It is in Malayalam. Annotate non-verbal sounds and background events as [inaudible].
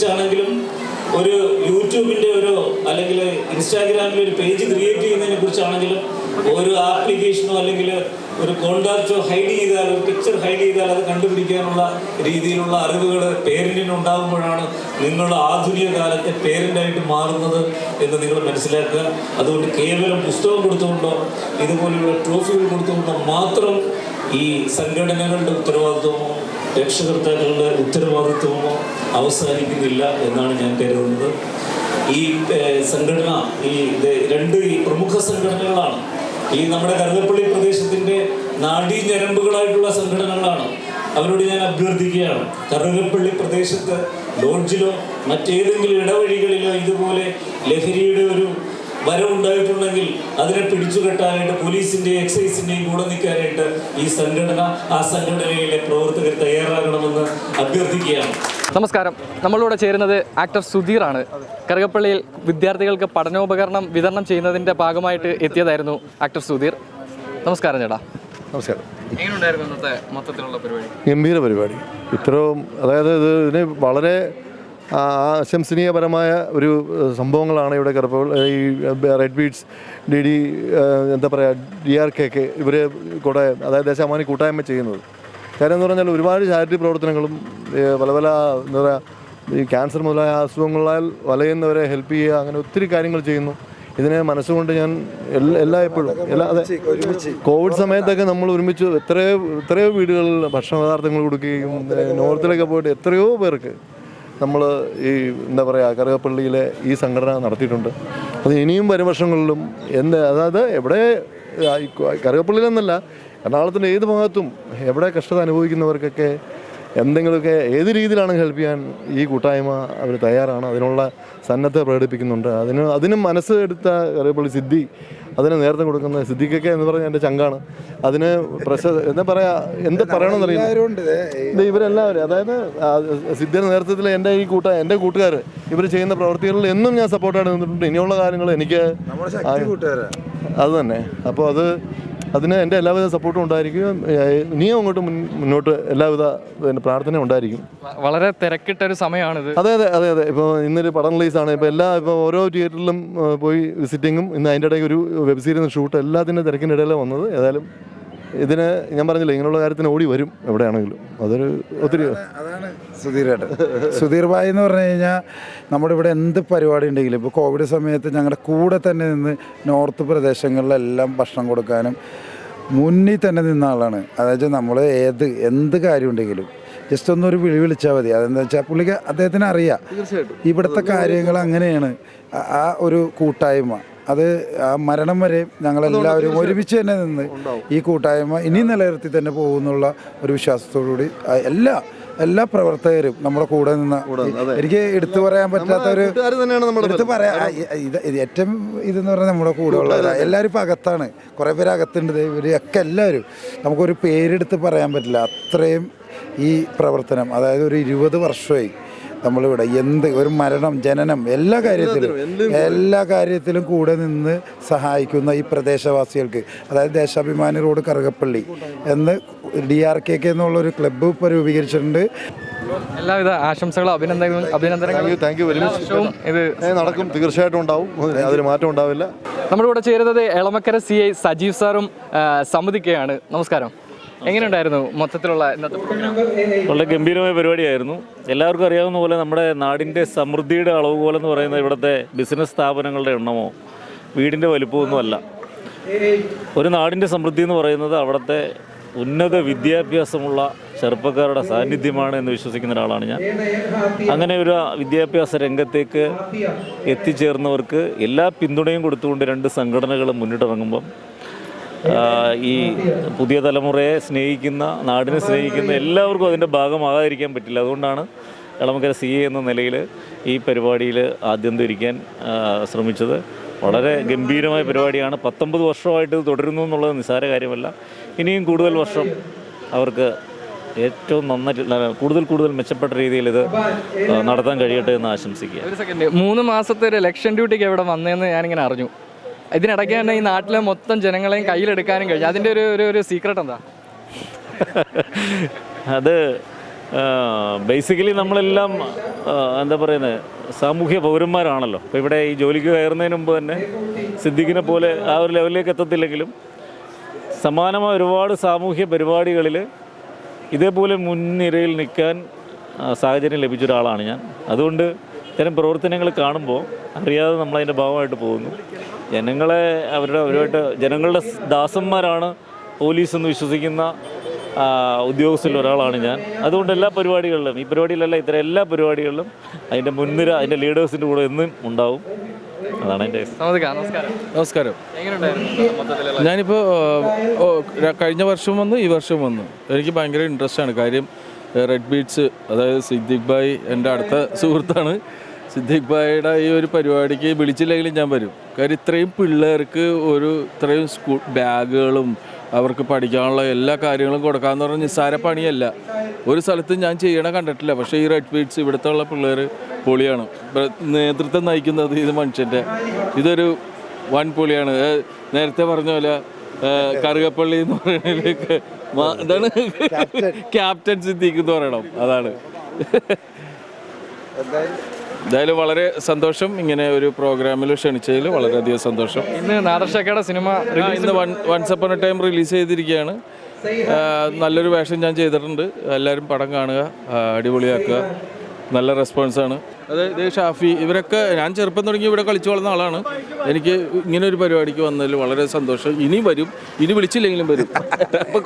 കുറിച്ചാണെങ്കിലും ഒരു യൂട്യൂബിന്റെ ഒരു അല്ലെങ്കിൽ ഇൻസ്റ്റാഗ്രാമിൽ ഒരു പേജ് ക്രിയേറ്റ് ചെയ്യുന്നതിനെ കുറിച്ചാണെങ്കിലും ഒരു ആപ്ലിക്കേഷനോ അല്ലെങ്കിൽ ഒരു കോണ്ടാക്റ്റോ ഹൈഡ് ചെയ്താൽ ഒരു പിക്ചർ ഹൈഡ് ചെയ്താൽ അത് കണ്ടുപിടിക്കാനുള്ള രീതിയിലുള്ള അറിവുകൾ പേരന്റിനുണ്ടാകുമ്പോഴാണ് നിങ്ങൾ ആധുനിക കാലത്തെ പേരന്റായിട്ട് മാറുന്നത് എന്ന് നിങ്ങൾ മനസ്സിലാക്കുക. അതുകൊണ്ട് കേവലം പുസ്തകം കൊടുത്തുകൊണ്ടോ ഇതുപോലെയുള്ള ട്രോഫികൾ കൊടുത്തുകൊണ്ടോ മാത്രം ഈ സംഘടനകളുടെ ഉത്തരവാദിത്വമോ രക്ഷകർത്താക്കളുടെ ഉത്തരവാദിത്വമോ അവസാനിക്കുന്നില്ല എന്നാണ് ഞാൻ കരുതുന്നത്. ഈ സംഘടന ഈ രണ്ട് ഈ പ്രമുഖ സംഘടനകളാണ്. ഈ നമ്മുടെ കരുതപ്പള്ളി പ്രദേശത്തിന്റെ നാഡീ ഞരമ്പുകളായിട്ടുള്ള സംഘടനകളാണ്. അവരോട് ഞാൻ അഭ്യർത്ഥിക്കുകയാണ്. കറുകപ്പള്ളി പ്രദേശത്ത് ലോഡ്ജിലോ മറ്റേതെങ്കിലും ഇടവഴികളിലോ ഇതുപോലെ ലഹരിയുടെ ഒരു വരവുണ്ടായിട്ടുണ്ടെങ്കിൽ അതിനെ പിടിച്ചുകെട്ടാനായിട്ട് പോലീസിന്റെയും എക്സൈസിന്റെയും കൂടെ നിൽക്കാനായിട്ട് ഈ സംഘടന ആ സംഘടനയിലെ പ്രവർത്തകർ തയ്യാറാകണമെന്ന് അഭ്യർത്ഥിക്കുകയാണ്. നമസ്കാരം. നമ്മളിവിടെ ചേരുന്നത് ആക്ടർ സുധീർ ആണ് കറുകപ്പള്ളിയിൽ വിദ്യാർത്ഥികൾക്ക് പഠനോപകരണം വിതരണം ചെയ്യുന്നതിന്റെ ഭാഗമായിട്ട് എത്തിയതായിരുന്നു ആക്ടർ സുധീർ. നമസ്കാരം ചേട്ടാ. നമസ്കാരം. എങ്ങനെയുണ്ടായിരുന്നു ഇന്നത്തെ മൊത്തത്തിലുള്ള പരിപാടി? ഗംഭീര പരിപാടി. ഇത്രയും അതായത് ഇത് ഇതിന് വളരെ ആശംസനീയപരമായ ഒരു സംഭവങ്ങളാണ് ഇവിടെ കിടപ്പോൾ ഈ റെഡ് ബീഡ്സ് ഡി ഡി എന്താ പറയുക ഡി ആർ കെ ഒക്കെ ഇവർ കൂടെ അതായത് ദേശാമാനി കൂട്ടായ്മ ചെയ്യുന്നത്. കാര്യം എന്ന് പറഞ്ഞാൽ ഒരുപാട് ചാരിറ്റി പ്രവർത്തനങ്ങളും പല പല എന്താ പറയുക ഈ ക്യാൻസർ മുതലായ അസുഖങ്ങളാൽ വലയുന്നവരെ ഹെൽപ്പ് ചെയ്യുക അങ്ങനെ ഒത്തിരി കാര്യങ്ങൾ ചെയ്യുന്നു. ഇതിനെ മനസ്സുകൊണ്ട് ഞാൻ എല്ലാ എപ്പോഴും എല്ലാ അതെ കോവിഡ് സമയത്തൊക്കെ നമ്മൾ ഒരുമിച്ച് എത്രയോ എത്രയോ വീടുകളിൽ ഭക്ഷണ പദാർത്ഥങ്ങൾ കൊടുക്കുകയും നോർത്തിലൊക്കെ പോയിട്ട് എത്രയോ പേർക്ക് നമ്മൾ ഈ എന്താ പറയുക കറുകപ്പള്ളിയിലെ ഈ സംഘടന നടത്തിയിട്ടുണ്ട്. അത് ഇനിയും വരും വർഷങ്ങളിലും എന്ത് അതായത് എവിടെ കറുകപ്പള്ളിയിലെന്നല്ല എറണാകുളത്തിന്റെ ഏത് ഭാഗത്തും എവിടെ കഷ്ടത അനുഭവിക്കുന്നവർക്കൊക്കെ എന്തെങ്കിലുമൊക്കെ ഏത് രീതിയിലാണ് ഹെൽപ്പ് ചെയ്യാൻ ഈ കൂട്ടായ്മ അവർ തയ്യാറാണ്? അതിനുള്ള സന്നദ്ധ പ്രകടിപ്പിക്കുന്നുണ്ട്. അതിന് അതിന് മനസ്സ് എടുത്ത കറിയപ്പള്ളി സിദ്ധി അതിന് നേരത്തെ കൊടുക്കുന്ന സിദ്ധിക്കൊക്കെ എന്ന് പറഞ്ഞാൽ എന്റെ ചങ്കാണ്. അതിന് പ്രശ എന്താ പറയാ എന്ത് പറയണമെന്നറിയില്ല അറിയാം ഇവരെല്ലാവരും അതായത് സിദ്ധിയുടെ നേതൃത്വത്തിൽ എന്റെ ഈ കൂട്ട എന്റെ കൂട്ടുകാർ ഇവർ ചെയ്യുന്ന പ്രവർത്തികളിൽ എന്നും ഞാൻ സപ്പോർട്ടായിട്ട് നിന്നിട്ടുണ്ട്. ഇനിയുള്ള കാര്യങ്ങൾ എനിക്ക് അത് തന്നെ. അപ്പോൾ അത് അതിന് എന്റെ എല്ലാവിധ സപ്പോർട്ടും ഉണ്ടായിരിക്കും. നീ ഇനിയും അങ്ങോട്ട് മുന്നോട്ട് എല്ലാവിധ പിന്നെ പ്രാർത്ഥന ഉണ്ടായിരിക്കും. വളരെ തിരക്കിട്ട ഒരു സമയമാണിത്. അതെ അതെ അതെ അതെ. ഇപ്പോൾ ഇന്നൊരു പടം റിലീസാണ്. ഇപ്പോൾ എല്ലാ ഇപ്പോൾ ഓരോ തിയേറ്ററിലും പോയി വിസിറ്റിങ്ങും ഇന്ന് അതിന്റെ ഇടയ്ക്ക് ഒരു വെബ് സീരീസ് ഷൂട്ട് എല്ലാത്തിന്റെ തിരക്കിന്റെ ഇടയിലാണ് വന്നത്. ഏതായാലും ഇതിന് ഞാൻ പറഞ്ഞില്ല ഇങ്ങനെയുള്ള കാര്യത്തിന് ഓടി വരും എവിടെയാണെങ്കിലും. അതൊരു ഒത്തിരി അതാണ് സുധീരേട്ടൻ. [laughs] സുധീർ ഭായ് എന്ന് പറഞ്ഞു കഴിഞ്ഞാൽ നമ്മുടെ ഇവിടെ എന്ത് പരിപാടി ഉണ്ടെങ്കിലും ഇപ്പോൾ കോവിഡ് സമയത്ത് ഞങ്ങളുടെ കൂടെ തന്നെ നിന്ന് നോർത്ത് പ്രദേശങ്ങളിലെല്ലാം ഭക്ഷണം കൊടുക്കാനും മുന്നിൽ തന്നെ നിന്ന ആളാണ്. അതായത് നമ്മൾ ഏത് എന്ത് കാര്യം ഉണ്ടെങ്കിലും ജസ്റ്റ് ഒന്നൊരു വിളി വിളിച്ചാൽ മതി. അതെന്താ വെച്ചാൽ പുള്ളിക്ക് അദ്ദേഹത്തിന് അറിയാം. ഇവിടുത്തെ കാര്യങ്ങൾ അങ്ങനെയാണ്. ആ- ഒരു കൂട്ടായ്മ. അത് ആ മരണം വരെ ഞങ്ങളെല്ലാവരും ഒരുമിച്ച് തന്നെ നിന്ന് ഈ കൂട്ടായ്മ ഇനി നിലനിർത്തി തന്നെ പോകുന്നുള്ള ഒരു വിശ്വാസത്തോടുകൂടി എല്ലാ എല്ലാ പ്രവർത്തകരും നമ്മുടെ കൂടെ നിന്ന് എനിക്ക് എടുത്തു പറയാൻ പറ്റാത്ത ഒരു എടുത്തു പറയാ ഏറ്റവും ഇതെന്ന് പറഞ്ഞാൽ നമ്മുടെ കൂടെ ഉള്ളവരാ. എല്ലാവരും ഇപ്പം അകത്താണ്. കുറേ പേര് അകത്തുണ്ട്. ഇവരൊക്കെ എല്ലാവരും. നമുക്കൊരു പേരെടുത്ത് പറയാൻ പറ്റില്ല. അത്രയും ഈ പ്രവർത്തനം അതായത് ഒരു ഇരുപത് വർഷമായി നമ്മളിവിടെ എന്ത് ഒരു മരണം ജനനം എല്ലാ കാര്യത്തിലും എല്ലാ കാര്യത്തിലും കൂടെ നിന്ന് സഹായിക്കുന്ന ഈ പ്രദേശവാസികൾക്ക് അതായത് ദേശാഭിമാനി റോഡ് കറുകപ്പള്ളി എന്ന് ഡി ആർ കെ കെ എന്നുള്ളൊരു ക്ലബ്ബ് ഇപ്പോൾ രൂപീകരിച്ചിട്ടുണ്ട്. എല്ലാവിധ ആശംസകളും അഭിനന്ദനങ്ങളും അഭിനന്ദനങ്ങളും. താങ്ക് യു വെരി മച്ച് ഇത് നടക്കും. തീർച്ചയായിട്ടും ഉണ്ടാവും. അതിന് മാറ്റം ഉണ്ടാവില്ല. നമ്മളിവിടെ ചേരുന്നത് എളമക്കര സി ഐ സജീവ് സാറും സമ്മതിക്കുകയാണ് നമസ്കാരം. എങ്ങനെയുണ്ടായിരുന്നു മൊത്തത്തിലുള്ള ഇന്നത്തെ പ്രോഗ്രാം വളരെ ഗംഭീരമായ പരിപാടിയായിരുന്നു. എല്ലാവർക്കും അറിയാവുന്ന പോലെ നമ്മുടെ നാടിന്റെ സമൃദ്ധിയുടെ അളവ് പോലെ എന്ന് പറയുന്നത് ഇവിടുത്തെ ബിസിനസ് സ്ഥാപനങ്ങളുടെ എണ്ണമോ വീടിന്റെ വലുപ്പമൊന്നുമല്ല. ഒരു നാടിന്റെ സമൃദ്ധി എന്ന് പറയുന്നത് അവിടുത്തെ ഉന്നത വിദ്യാഭ്യാസമുള്ള ചെറുപ്പക്കാരുടെ സാന്നിധ്യമാണ് എന്ന് വിശ്വസിക്കുന്ന ഒരാളാണ് ഞാൻ. അങ്ങനെ ഒരു വിദ്യാഭ്യാസ രംഗത്തേക്ക് എത്തിച്ചേർന്നവർക്ക് എല്ലാ പിന്തുണയും കൊടുത്തുകൊണ്ട് രണ്ട് സംഘടനകളും മുന്നിട്ടിറങ്ങുമ്പം ഈ പുതിയ തലമുറയെ സ്നേഹിക്കുന്ന നാടിനെ സ്നേഹിക്കുന്ന എല്ലാവർക്കും അതിന്റെ ഭാഗമാകാതിരിക്കാൻ പറ്റില്ല. അതുകൊണ്ടാണ് എളമക്കര സി എ എന്ന നിലയിൽ ഈ പരിപാടിയിൽ ആദ്യം ധരിക്കാൻ ശ്രമിച്ചത്. വളരെ ഗംഭീരമായ പരിപാടിയാണ്. പത്തൊമ്പത് വർഷമായിട്ട് തുടരുന്നു എന്നുള്ളത് നിസ്സാര കാര്യമല്ല. ഇനിയും കൂടുതൽ വർഷം അവർക്ക് ഏറ്റവും നന്നായിട്ട് കൂടുതൽ കൂടുതൽ മെച്ചപ്പെട്ട രീതിയിൽ ഇത് നടത്താൻ കഴിയട്ടെ എന്ന് ആശംസിക്കുക. ഒരു സെക്കൻഡ് മൂന്ന് മാസത്തെ ഒരു ഇലക്ഷൻ ഡ്യൂട്ടിക്ക് എവിടെ വന്നതെന്ന് ഞാനിങ്ങനെ അറിഞ്ഞു. ഇതിനിടയ്ക്ക് തന്നെ ഈ നാട്ടിലെ മൊത്തം ജനങ്ങളെയും കയ്യിലെടുക്കാനും കഴിഞ്ഞു അതിന്റെ ഒരു ഒരു ഒരു സീക്രട്ട് എന്താ? അത് ബേസിക്കലി നമ്മളെല്ലാം എന്താ പറയുന്നത് സാമൂഹ്യ പൗരന്മാരാണല്ലോ. അപ്പോൾ ഇവിടെ ഈ ജോലിക്ക് കയറുന്നതിന് മുമ്പ് തന്നെ സിദ്ദിഖിനെ പോലെ ആ ഒരു ലെവലിലേക്ക് എത്തത്തില്ലെങ്കിലും സമാനമായ ഒരുപാട് സാമൂഹ്യ പരിപാടികളിൽ ഇതേപോലെ മുൻനിരയിൽ നിൽക്കാൻ സാഹചര്യം ലഭിച്ച ഒരാളാണ് ഞാൻ. അതുകൊണ്ട് ഇത്തരം പ്രവർത്തനങ്ങൾ കാണുമ്പോൾ അറിയാതെ നമ്മളതിന്റെ ഭാഗമായിട്ട് പോകുന്നു. ജനങ്ങളെ അവരുടെ അവരുമായിട്ട് ജനങ്ങളുടെ ദാസന്മാരാണ് പോലീസ് എന്ന് വിശ്വസിക്കുന്ന ഉദ്യോഗസ്ഥരിൽ ഒരാളാണ് ഞാൻ. അതുകൊണ്ട് എല്ലാ പരിപാടികളിലും ഈ പരിപാടിയിലല്ല ഇത്തരം എല്ലാ പരിപാടികളിലും അതിന്റെ മുൻനിര അതിന്റെ ലീഡേഴ്സിന്റെ കൂടെ എന്നും ഉണ്ടാവും. അതാണ് എന്റെ നമസ്കാരം ഞാനിപ്പോൾ കഴിഞ്ഞ വർഷവും വന്നു ഈ വർഷവും വന്നു. എനിക്ക് ഭയങ്കര ഇൻട്രസ്റ്റ് ആണ്. കാര്യം റെഡ് ബീറ്റ്സ് അതായത് സിദ്ദിഖ് ഭായ് എന്റെ അടുത്ത സുഹൃത്താണ്. സിദ്ദിഖ് ഭായിയുടെ ഈ ഒരു പരിപാടിക്ക് വിളിച്ചില്ലെങ്കിലും ഞാൻ വരും. കാര്യം ഇത്രയും പിള്ളേർക്ക് ഒരു ഇത്രയും സ്കൂൾ ബാഗുകളും അവർക്ക് പഠിക്കാനുള്ള എല്ലാ കാര്യങ്ങളും കൊടുക്കാമെന്ന് പറഞ്ഞാൽ നിസ്സാര പണിയല്ല. ഒരു സ്ഥലത്ത് ഞാൻ ചെയ്യണ കണ്ടിട്ടില്ല. പക്ഷേ ഈ റെഡ് ബീറ്റ്സ് ഇവിടുത്തെ ഉള്ള പിള്ളേർ പൊളിയാണ്. നേതൃത്വം നയിക്കുന്നത് ഇത് മനുഷ്യന്റെ. ഇതൊരു വൻ പൊളിയാണ് നേരത്തെ പറഞ്ഞ പോലെ കറുകപ്പള്ളി എന്ന് പറയുന്നതിലേക്ക് എന്താണ് ക്യാപ്റ്റൻ സിദ്ദീഖ് എന്ന് പറയണം. അതാണ്. എന്തായാലും വളരെ സന്തോഷം ഇങ്ങനെ ഒരു പ്രോഗ്രാമിൽ ക്ഷണിച്ചതിൽ വളരെയധികം സന്തോഷം. ഇന്ന് നാദർഷക്കയുടെ സിനിമ ഇന്ന് one once upon a time release ചെയ്തിരിക്കുകയാണ്. നല്ലൊരു വേഷം ഞാൻ ചെയ്തിട്ടുണ്ട്. എല്ലാവരും പടം കാണുക അടിപൊളിയാക്കുക. നല്ല റെസ്പോൺസാണ് അത് ഇത് ഷാഫി ഇവരൊക്കെ ഞാൻ ചെറുപ്പം തുടങ്ങി ഇവിടെ കളിച്ചു വളർന്ന ആളാണ്. എനിക്ക് ഇങ്ങനെ ഒരു പരിപാടിക്ക് വന്നതിൽ വളരെ സന്തോഷം. ഇനി വരും. ഇനി വിളിച്ചില്ലെങ്കിലും വരും. [laughs] അപ്പോൾ